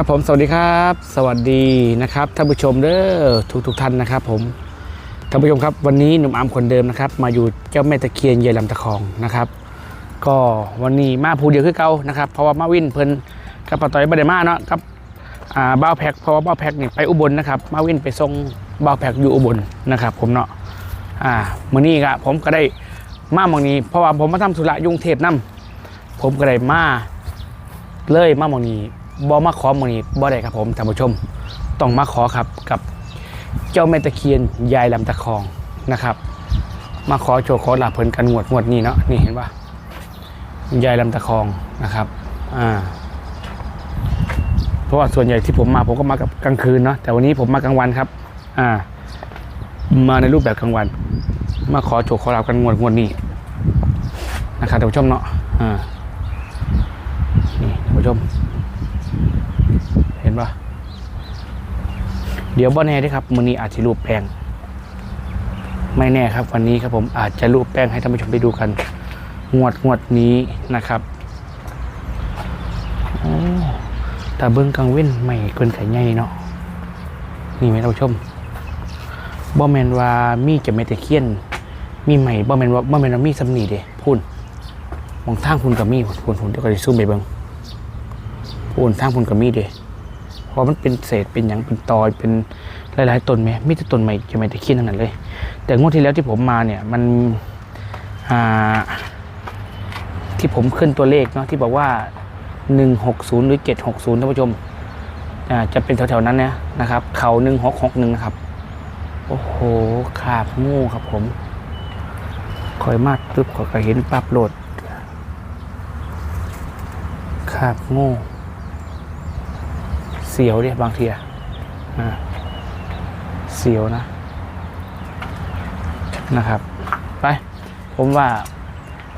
ครับผมสวัสดีครับ สวัสดีนะครับท่านผู้ชมเด้อทุกทุกท่านนะครับ ผมท่านผู้ชมครับวันนี้หนุ่มอามคนเดิมนะครับ มาอยู่เจ้าแม่ตะเคียนเยายลำตะคองนะครับ ก็วันนี้มาผู้เดียวคือเก่านะครับเพราะว่ามาวินเพิ่นกับปะต่อยบไดมาเนาะกับอ่าบ้าแพ็กเพราะว่าบ้าแพ็กนี่ยไปอุบลนะครับ มาวินไปส่งบ้าแพ็กอยู่อุบลนะครับ ผมเนาะอ่ามื้อนี้ก็ผมก็ได้มาหมองนี้ เพราะว่าผมมาทำธุระยุ่งเทพนํผมก็ได้มาเลยมาหมองนี้ บ่มาขอหมองนี้บ่ได้ครับผมท่านผู้ชม ต้องมาขอครับกับเจ้าแม่ตะเคียนยายลำตะคองนะครับ มาขอโชว์ขอลาบเพิ่นกันงวดงวดนี้เนาะนี่เห็นปะยายลำตะคองนะครับอ่าเพราะว่าส่วนใหญ่ที่ผมมาผมก็มากับกลางคืนเนาะแต่วันนี้ผมมากลางวันครับอ่ามาในรูปแบบกลางวัน มาขอโชว์ขอรับกันงวดงวดนี้นะครับท่านผู้ชมเนาะอ่านี่ท่านผู้ชม ปะเดี๋ยวบ่แน่ด้วยครับมือนี้อาจจะรูปแป้งไม่แน่ครับ วันนี้ครับผมอาจจะรูปแป้งให้ท่านผู้ชมได้ดูกัน งวดงวดนี้นะครับอ้แต่เบิ้งกังเว้นใหม่เกินไข่ใหญ่เนาะนี่ไหมท่านผู้ชมบ่แมนว่ามีจะไม่ตะเคียน มีใหม่บ่แมนว่าบ่แมนว่ามีสำนีเด้พุ่นมองทางพุ่นกับมีพุ่นพุ่นเดี๋ยวก็จะซูมไปเบิ้งพุ่นทางพุ่นกับมีเด้ พราะมันเป็นเศษเป็นอย่างเป็นตอยเป็นหลายๆต้นไหมมีแต่ต้นใหม่จะไม่ตะเคียนทั้งนั้นเลย แต่งวดที่แล้วที่ผมมาเนี่ยมันอ่าที่ผมขึ้นตัวเลขเนาะที่บอกว่า 160 หรือ 760ท่านผู้ชมอ่าจะเป็นแถวๆนั้นเนี่ยนะครับ เขา1661นะครับ โอ้โหขาบงูครับผมคอยมาดปึ๊บขอยก็เห็นปั๊บโหลดขาบงู สียวเนี่ยบางทีอะอ่าเสียวนะ นะครับ ไป ผมว่า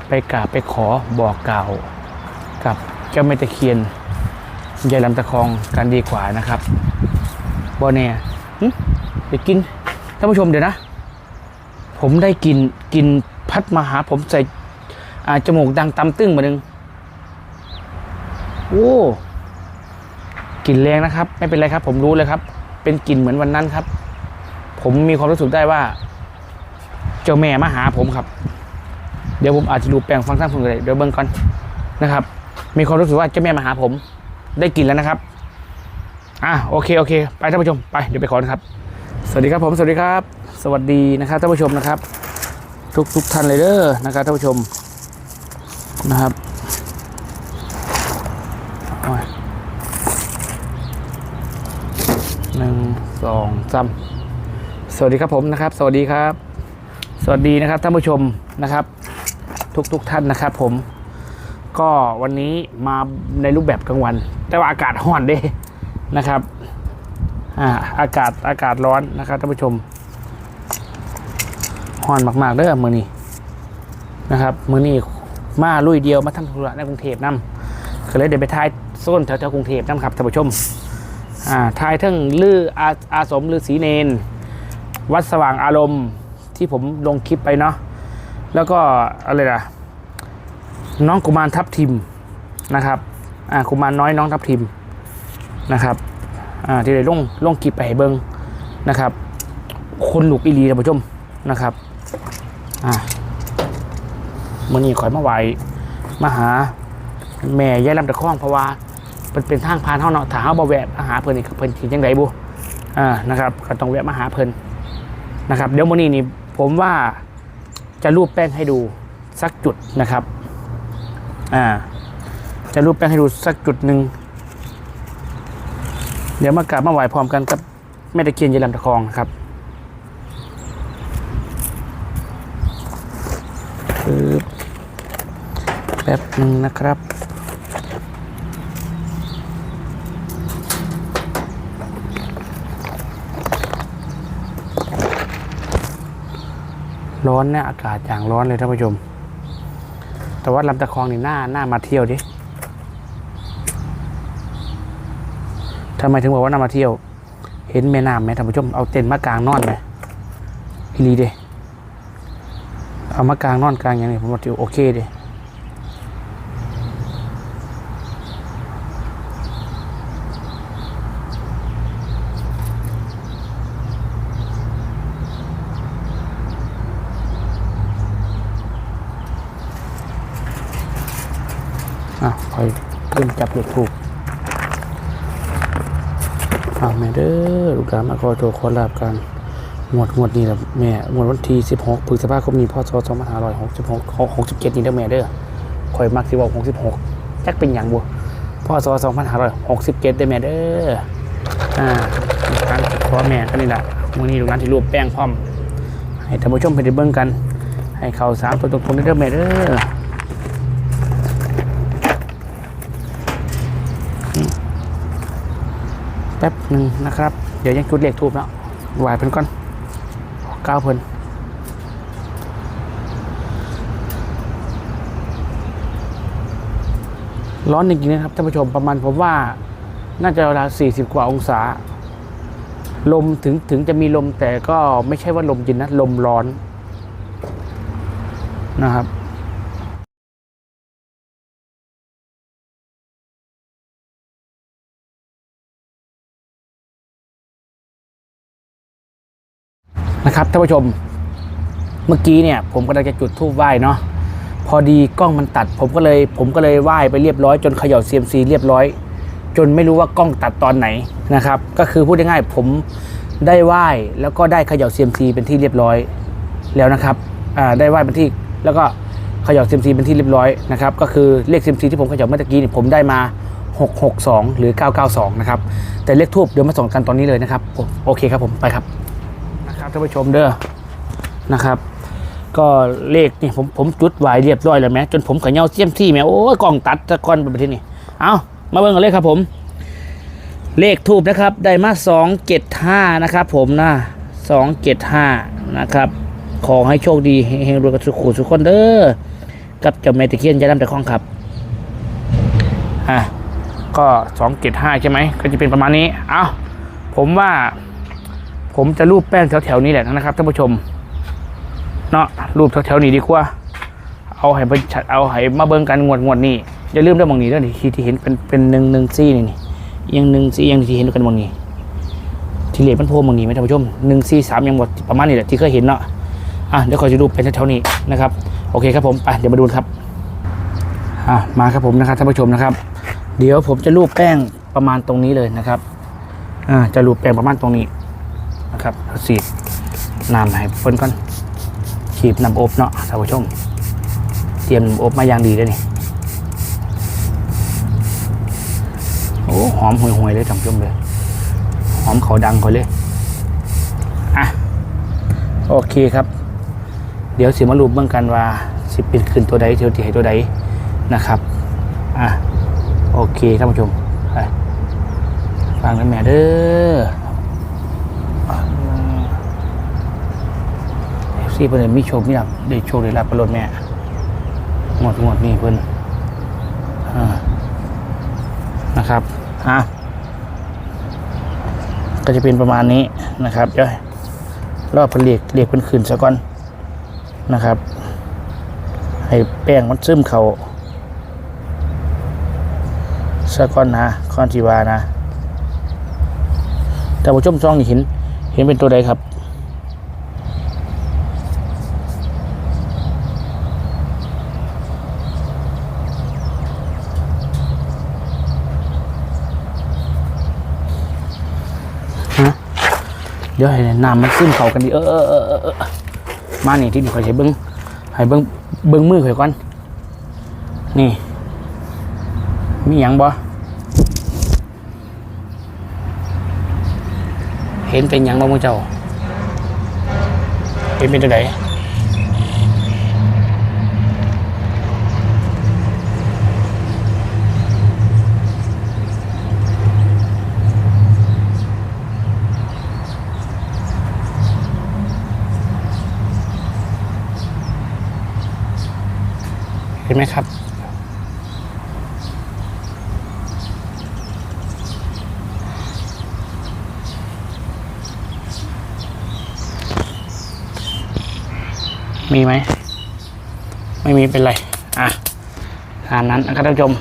ไปกราบไปขอบอกกล่าว กับเจ้าแม่ตะเคียนยายลำตะคองกันดีกว่านะครับบอเน่เดี๋ยวกินท่านผู้ชมเดี๋ยวนะ ผมได้กินกินพัดมาหาผมใส่จมูกดังตำตึ้งมาหนึ่งโอ้ กลิ่นแรงนะครับ ไม่เป็นไรครับ ผมรู้เลยครับ เป็นกลิ่นเหมือนวันนั้นครับ ผมมีความรู้สึกได้ว่า เจ้าแม่มาหาผมครับ เดี๋ยวผมอาจจะดูแปลงฟังก์ชันผมเลยเดี๋ยวเบิ่งก่อนนะครับ มีความรู้สึกว่าเจ้าแม่มาหาผม ได้กลิ่นแล้วนะครับอะโอเคโอเค ไปท่านผู้ชมไปเดี๋ยวไปขอนะครับ สวัสดีครับผมสวัสดีครับ สวัสดีนะครับท่านผู้ชมนะครับ ทุกทุกท่านเลยเด้อนะครับท่านผู้ชมนะครับโอ้ยหนึ่ง สองสามสวัสดีครับผมนะครับ สวัสดีครับ สวัสดีนะครับท่านผู้ชมนะครับ ทุกทุกท่านนะครับผม ก็วันนี้มาในรูปแบบกลางวัน แต่ว่าอากาศร้อนเด้นะครับอ่าอากาศอากาศร้อนนะครับท่านผู้ชมร้อนมากๆเด้อมือนี้นะครับมือนี้มาลุยเดียวมาทำธุระในกรุงเทพนํก็เลยเดี๋ยวไปทายโซนแถวๆกรุงเทพนํครับท่านผู้ชม อ่าทายทั้งลืออาอาสมลือศรีเนน วัดสว่างอารมณ์ที่ผมลงคลิปไปเนาะแล้วก็อะไรล่ะ น้องกุมารทับทิมนะครับอ่ากุมารน้อยน้องทับทิมนะครับอ่าที่ได้ลงลงคลิปไปให้เบิงนะครับ คนลูกอีหลีท่านผู้ชมนะครับอ่ามื่อนี้ขอยมาไหวมาหา แม่ยายลำตะคองเพราะว่า เป็นเป็นทางผ่านเฮาเนาะถ้าเฮาบ่แวะมาหาเพิ่นนี่ก็เพิ่นสิจังไดบุอ่านะครับก็ต้องแวะมาหาเพิ่นนะครับ เดี๋ยวมื้อนี้นี่ผมว่าจะรูปแป้งให้ดูสักจุดนะครับอ่าจะรูปแป้งให้ดูสักจุดหนึ่งเดี๋ยวมากราบมาไหว้พร้อมกันกับแม่ตะเคียนยายลำตะคองนะครับปึ๊บแป๊บหนึ่งนะครับ ร้อนเนี่ยอากาศอย่างร้อนเลยท่านผู้ชม แต่ว่าลำตะคองนี่หน้าหน้ามาเที่ยวดิทำไมถึงบอกว่าน่ามาเที่ยว เห็นแม่น้ำไหมท่านผู้ชมเอาเต็นท์มากลางนอนไหมอีลีเดเอามากลางนอนกลางอย่างนี้ผมว่าโอเคเด อะคอยเริ่มจับเลขถูกอาแม่เด้อลูกหลานมาขอโทษขอลาบกันงวดงวดนี้แหละแม่งวดวันที่16พฤษภาคมนี้พศ2566 67นี่เด้อแม่เด้อคอยมักสิบอก66จักเป็นหยังบ่พศ2567เด้อแม่เด้ออ่าการขอแม่กันนี่แหละมื้อนี้ลูกหลานที่รูปแป้งพร้อมให้ท่านผู้ชมไปได้เบิ่งกัน ให้เขาสามตัวตรงๆเด้อแม่เด้อ แป๊บหนึ่งนะครับ เดี๋ยวยังจุดเหลขทูบแล้วไหวเพิ่นก่อนก้าวเพิ่นร้อนจริงๆนะครับท่านผู้ชมประมาณผมว่าน่าจะเวลา40 กว่าองศา ลมถึงถึงจะมีลมแต่ก็ไม่ใช่ว่าลมเย็นนะ ลมร้อนนะครับ นะครับท่านผู้ชมเมื่อกี้เนี่ย ผมกำลังจะจุดธูปไหว้เนาะพอดีกล้องมันตัด ผมก็เลยผมก็เลยไหว้ไปเรียบร้อยจนเขย่าเซียมซีเรียบร้อย จนไม่รู้ว่ากล้องตัดตอนไหนนะครับ ก็คือพูดง่ายๆผมได้ไหว้แล้วก็ได้เขย่าเซียมซีเป็นที่เรียบร้อยแล้วนะครับอ่าได้ไหว้เป็นที่แล้วก็เขย่าเซียมซีเป็นที่เรียบร้อยนะครับก็คือเลขเซียมซีที่ผมเขย่าเมื่อกี้เนี่ยผมได้มา 662 หรือ 992 นะครับแต่เลขทูบเดี๋ยวมาส่งกันตอนนี้เลยนะครับโอเคครับผมไปครับ ท่านผู้ชมเด้อนะครับ ก็เลขนี่ผมผมจุดไว้เรียบร้อยแล้วแม้จนผมขยเงาเสี้ยมที่แม้โอ้ยกล้องตัดตะกอนไปที่นี่เอามาเบิ่งกันเลยครับผม เลขทูบนะครับได้มาสองเจ็ดห้านะครับ ผมนะสองเจ็ดห้านะครับ ขอให้โชคดีเฮงรวยกันสุขุสุขคนเด้อกับเจ้าแม่ตะเคียนยาดำแต่คล้องครับอะก็สองเจ็ดห้าใช่ไหมก็จะเป็นประมาณนี้ เอาผมว่า ผมจะรูปแป้งแถวๆนี้แหละนะครับท่านผู้ชม เนาะรูปแถวๆนี้ดีกว่า เอาให้เป็นชัดเอาให้มาเบิ่งกันงวดงวดนี้อย่าลืมเรื่องบางนี้ด้วยนี่ที่ที่เห็นเป็นเป็นหนึ่งหนึ่งซี่นี่นี่ยังหนึ่งซี่ยังที่เห็นกันบางนี้ ที่เหลือมันโพบางนี้ไหมท่านผู้ชมหนึ่งซี่สามยังหมดประมาณนี้แหละที่เคยเห็นเนาะอะเดี๋ยวขอจะดูปเป็นแถวๆนี้นะครับ โอเคครับผมไปเดี๋ยวมาดูครับอะมาครับผมนะครับท่านผู้ชมนะครับ เดี๋ยวผมจะรูปแป้งประมาณตรงนี้เลยนะครับอ่าจะรูปแป้งประมาณตรงนี้ นะครับสีดน้ำให้เพิ่นก่อนขีบน้ำอบเนาะท่านผู้ชม เตรียมน้ำอบมาอย่างดีเลยนี่โอ้หอมห่วยๆเลยท่านผู้ชมเลยหอมเขาดังเขาเลยอะโอเคครับ เดี๋ยวสิมารูปเบื้องกันว่าสิป็นขึ้นตัวใดเทียวที่ให้ตัวใดนะครับอะโอเคท่านผู้ชมไปฟังกันแม่เด้อ เอฟซีเพิ่นมีโชคมีลาภได้โชคได้ลาภประโลดแม่งวดงวดนี้เพิ่นอ่านะครับอะก็จะเป็นประมาณนี้นะครับเดี๋ยวรอบผลิตเรียกเป็นคืนซะก่อนนะครับ ให้แป้งมันซึมเขาซะก่อนนะคอนจีวานะแต่ผู้ชมซองนี่เห็นเห็นเป็นตัวใดครับ ดี๋ยวให้น้ำมันซึมเข้ากันดีเออเออเออเออมานี่ที่นี่คอยใช้เบิ้งให้เบิ้งเบิ้งมือข่อยก่อนนี่ มีหยังบ่เห็นเป็นหยังบ่มึงเจ้าเห็นเป็นตัวไหน ห็นไหมครับ มีไหม ไม่มีเป็นไร อะตามนั้นนะครับท่านผู้ชม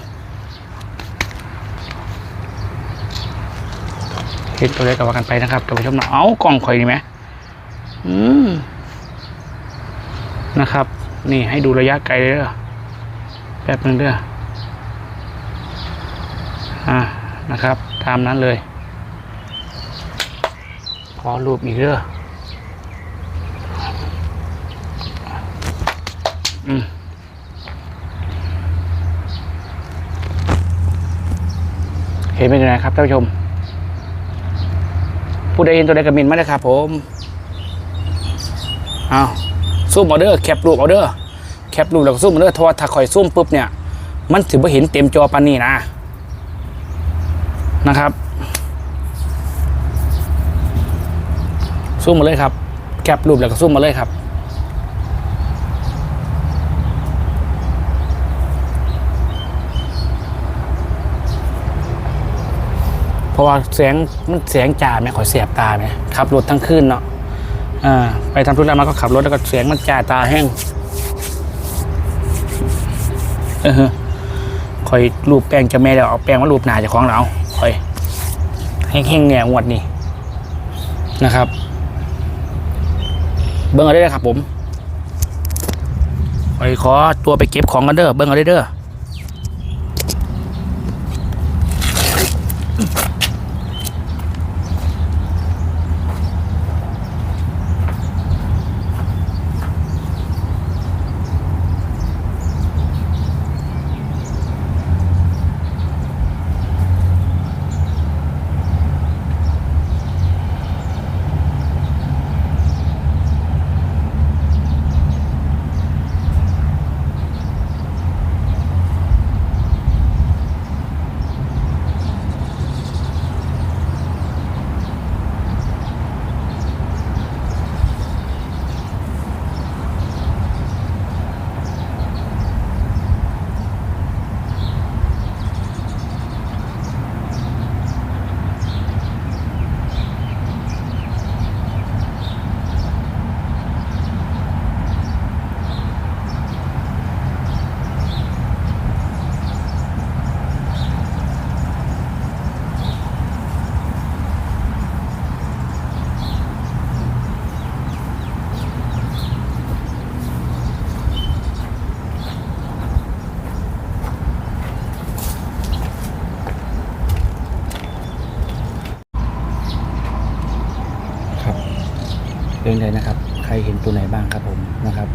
เห็นตัวเลขกับว่ากันไปนะครับท่านผู้ชมนะเอากล่องข่อยนี่ไหมอืมนะครับ นี่ให้ดูระยะไกลเลยเด้อ แป๊บนึงเด้ออ่านะครับตามนั้นเลยขอรูปอีกเด้ออืมเห็นเป็นยังไงครับท่านผู้ชม ผู้ใดเห็นตัวใดกระมินมาเลยครับผม เอาซูมเอเด้อแคปรูปเอเด้อ แคปรูปแล้วก็ซูมเอาเด้อเพราะว่าถ้าคอยซูมปุ๊บเนี่ย มันถือว่าเห็นเต็มจอปานนี้นะนะครับซูมมาเลยครับ แคปรูปแล้วก็ซูมมาเลยครับเพราะว่าแสงมันแสงจ่าไหมขอยเสียบตาไหมขับรถทั้งคืนเนาะอ่าไปทำธุระมาก็ขับรถแล้วก็เสียงมันจ่าตาแห้ง เออคอยรูปแป้งจะแม่แล้วเอาแป้งมารูปหนาจะของเราคอยแห้งๆเนี่ยงวดนี้นะครับ เบิ้งเอาได้เลยครับผมคอยขอตัวไปเก็บของกันเด้อเบิ้งเอาได้เด้อ เป็นเลยนะครับ ใครเห็นตัวไหนบ้างครับผมนะครับ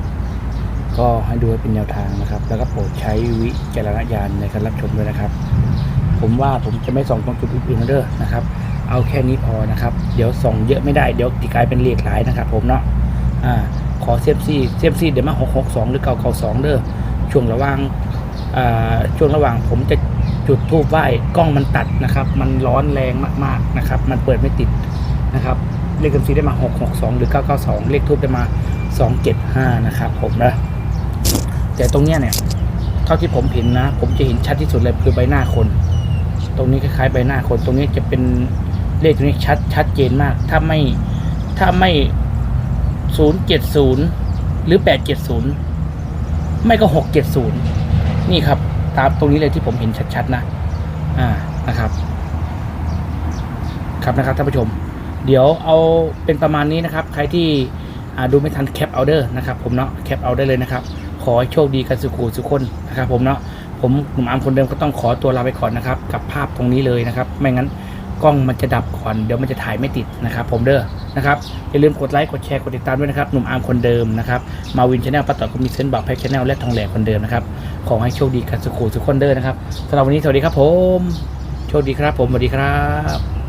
ก็ให้ดูไว้เป็นแนวทางนะครับ แล้วก็โปรดใช้วิจารณญาณในการรับชมด้วยนะครับ ผมว่าผมจะไม่ส่องตรงจุดอื่นๆเด้อนะครับ เอาแค่นี้พอนะครับ เดี๋ยวส่องเยอะไม่ได้เดี๋ยวตีกลายเป็นเลขหลายนะครับ ผมเนาะอ่าขอเซฟซี่เซฟซี่เดี๋ยวมาหกหกสองหรือเก้าเก้าสองเด้อช่วงระหว่างอ่าช่วงระหว่างผมจะจุดทูบไหว้กล้องมันตัดนะครับ มันร้อนแรงมากๆนะครับ มันเปิดไม่ติดนะครับ เลขเซมซีได้มาหกหกสองหรือเก้าเก้าสองเลขทูบได้มาสองเจ็ดห้านะครับผมนะแต่ตรงเนี้ยเนี่ยเท่าที่ผมเห็นนะ ผมจะเห็นชัดที่สุดเลยคือใบหน้าคน ตรงนี้คล้ายๆใบหน้าคน ตรงนี้จะเป็นเลขตรงนี้ชัดชัดเจนมาก ถ้าไม่ถ้าไม่ศูนย์เจ็ดศูนย์หรือแปดเจ็ดศูนย์ไม่ก็หกเจ็ดศูนย์นี่ครับ ตามตรงนี้เลยที่ผมเห็นชัดๆนะ อ่านะครับ ครับนะครับท่านผู้ชม เดี๋ยวเอาเป็นประมาณนี้นะครับ ใครที่ดูไม่ทันแคปเอาเดอร์นะครับผมเนาะแคปเอาได้เลยนะครับ ขอให้โชคดีกันสุขูสุขคนนะครับผมเนาะผมหนุ่มอามคนเดิมก็ต้องขอตัวลาไปก่อนนะครับ กับภาพตรงนี้เลยนะครับ ไม่งั้นกล้องมันจะดับก่อนเดี๋ยวมันจะถ่ายไม่ติดนะครับ ผมเด้อนะครับอย่าลืมกดไลค์กดแชร์กดติดตามด้วยนะครับหนุ่มอาร์มคนเดิมนะครับมาวินชาแนลป้าต่อก็มีเซนต์บอกแพ็กชาแนลและทองแหลกคนเดิมนะครับขอให้โชคดีกันสุขูสุขคนเด้อนะครับสำหรับวันนี้สวัสดีครับผม โชคดีครับผมสวัสดีครับ